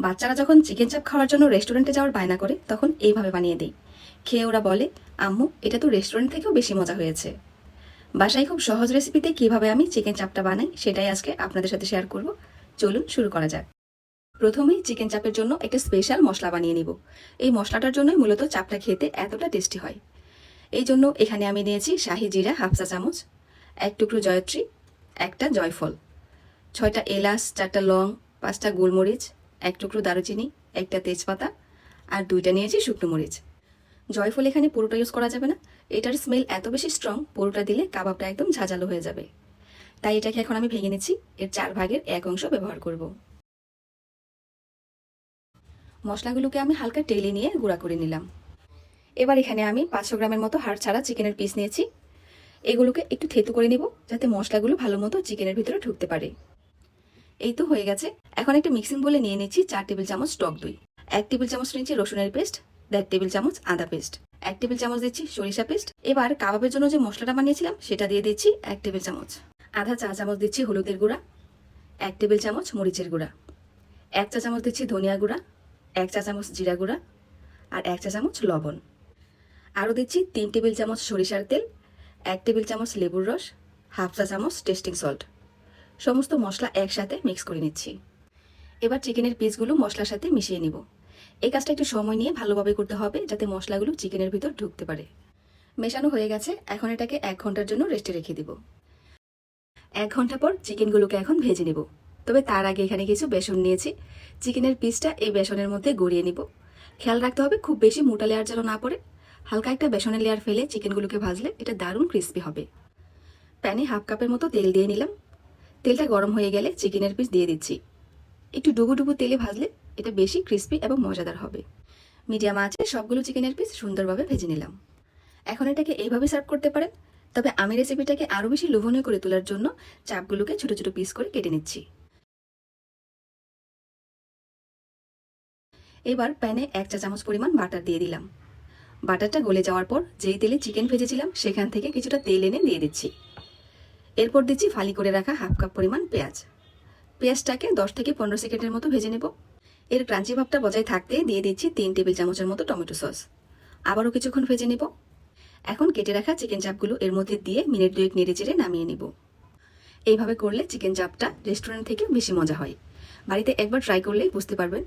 বাচ্চারা যখন চিকেন চাপ খাওয়ার জন্য রেস্টুরেন্টে যাওয়ার বায়না করে, তখন এইভাবে বানিয়ে দিই। খেয়ে ওরা বলে, আম্মু, এটা তো রেস্টুরেন্ট থেকেও বেশি মজা হয়েছে। বাসায় খুব সহজ রেসিপিতে কীভাবে আমি চিকেন চাপটা বানাই, সেটাই আজকে আপনাদের সাথে শেয়ার করব। চলুন শুরু করা যাক। প্রথমেই চিকেন চাপের জন্য একটা স্পেশাল মশলা বানিয়ে নিব। এই মশলাটার জন্যই মূলত চাপটা খেতে এতটা টেস্টি হয়। এই জন্য এখানে আমি নিয়েছি শাহি জিরা হাফ চা চামচ, এক টুকরো জয়ত্রী, একটা জয়ফল, ছয়টা এলাচ, চারটা লং, পাঁচটা গোলমরিচ এক টুকরো দারুচিনি, একটা তেজপাতা আর দুইটা নিয়েছি শুকনো মরিচ। জয়ফল এখানে পুরোটা ইউজ করা যাবে না। এটার স্মেল এত বেশি স্ট্রং পুরোটা দিলে কাবাবটা একদম ঝাঁঝালো হয়ে যাবে। তাই এটাকে এখন আমি ভেঙে নিচ্ছি। এর চার ভাগের এক অংশ ব্যবহার করব। মশলাগুলোকে আমি হালকা টেলে নিয়ে গুঁড়া করে নিলাম। এবার এখানে আমি পাঁচশো গ্রামের মতো হাড় ছাড়া চিকেনের পিস নিয়েছি। এগুলোকে একটু থেতু করে নিব, যাতে মশলাগুলো ভালো মতো চিকেনের ভিতরে ঢুকতে পারে। এই তো হয়ে গেছে। এখন একটা মিক্সিং বলে নিয়ে নিচ্ছি চার টেবিল চামচ টক দই, এক টেবিল চামচ নিচ্ছি রসুনের পেস্ট, দেড় টেবিল চামচ আদা পেস্ট, এক টেবিল চামচ দিচ্ছি সরিষা পেস্ট। এবার কাবাবের জন্য যে মশলাটা বানিয়েছিলাম সেটা দিয়ে দিচ্ছি এক টেবিল চামচ আধা চা চামচ দিচ্ছি হলুদের গুঁড়া, এক টেবিল চামচ মরিচের গুঁড়া, এক চা চামচ দিচ্ছি ধনিয়া গুঁড়া, এক চা চামচ জিরা গুঁড়া আর এক চা চামচ লবণ। আরও দিচ্ছি তিন টেবিল চামচ সরিষার তেল, এক টেবিল চামচ লেবুর রস, হাফ চা চামচ টেস্টিং সল্ট। সমস্ত মশলা একসাথে মিক্স করে নিচ্ছি। এবার চিকেনের পিসগুলো মশলার সাথে মিশিয়ে নিব। এই কাজটা একটু সময় নিয়ে ভালোভাবে করতে হবে যাতে মশলাগুলো চিকেনের ভিতর ঢুকতে পারে। মেশানো হয়ে গেছে, এখন এটাকে এক ঘণ্টার জন্য রেস্টে রেখে দিব। এক ঘণ্টা পর চিকেনগুলোকে এখন ভেজে নেব। তবে তার আগে এখানে কিছু বেসন নিয়েছি। চিকেনের পিসটা এই বেসনের মধ্যে গড়িয়ে নিব। খেয়াল রাখতে হবে খুব বেশি মোটা লেয়ার যেন না পড়ে। হালকা একটা বেসনের লেয়ার ফেলে চিকেনগুলোকে ভাজলে এটা দারুণ ক্রিস্পি হবে। প্যানে হাফ কাপের মতো তেল দিয়ে নিলাম। তেলটা গরম হয়ে গেলে চিকেনের পিস দিয়ে দিচ্ছি। একটু ডুবু ডুবু তেলে ভাজলে এটা বেশি ক্রিস্পি এবং মজাদার হবে। মিডিয়াম আছে সবগুলো চিকেনের পিস সুন্দরভাবে ভেজে নিলাম। এখন এটাকে এইভাবে সার্ভ করতে পারেন, তবে আমি রেসিপিটাকে আরও বেশি লোভনীয় করে তোলার জন্য চাপগুলোকে ছোট ছোট পিস করে কেটে নিচ্ছি। এবার প্যানে এক চা চামচ পরিমাণ বাটার দিয়ে দিলাম। বাটারটা গলে যাওয়ার পর যেই তেলে চিকেন ভেজেছিলাম, সেখান থেকে কিছুটা তেল এনে দিয়ে দিচ্ছি। এরপর দিচ্ছি ফালি করে রাখা হাফ কাপ পরিমাণ পেঁয়াজ। পেঁয়াজটাকে দশ থেকে পনেরো সেকেন্ডের মতো ভেজে নেব। এর ক্রাঞ্চি ভাবটা বজায় থাকতে দিয়ে দিচ্ছি তিন টেবিল চামচের মতো টমেটো সস। আবারও কিছুক্ষণ ভেজে নেব। এখন কেটে রাখা চিকেন চাপগুলো এর মধ্যে দিয়ে মিনিট দুয়েক নেড়ে চেড়ে নামিয়ে নেব। এইভাবে করলে চিকেন চাপটা রেস্টুরেন্ট থেকে বেশি মজা হয়। বাড়িতে একবার ট্রাই করলেই বুঝতে পারবেন।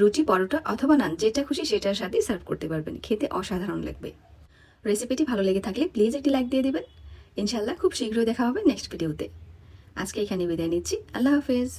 রুটি, পরোটা অথবা নান, যেটা খুশি সেটার সাথে সার্ভ করতে পারবেন। খেতে অসাধারণ লাগবে। রেসিপিটি ভালো লেগে থাকলে প্লিজ একটি লাইক দিয়ে দিবেন। ইনশাল্লাহ খুব শীঘ্রই দেখা হবে নেক্সট ভিডিওতে। আজকে এখানে বিদায় নিচ্ছি। আল্লাহ হাফেজ।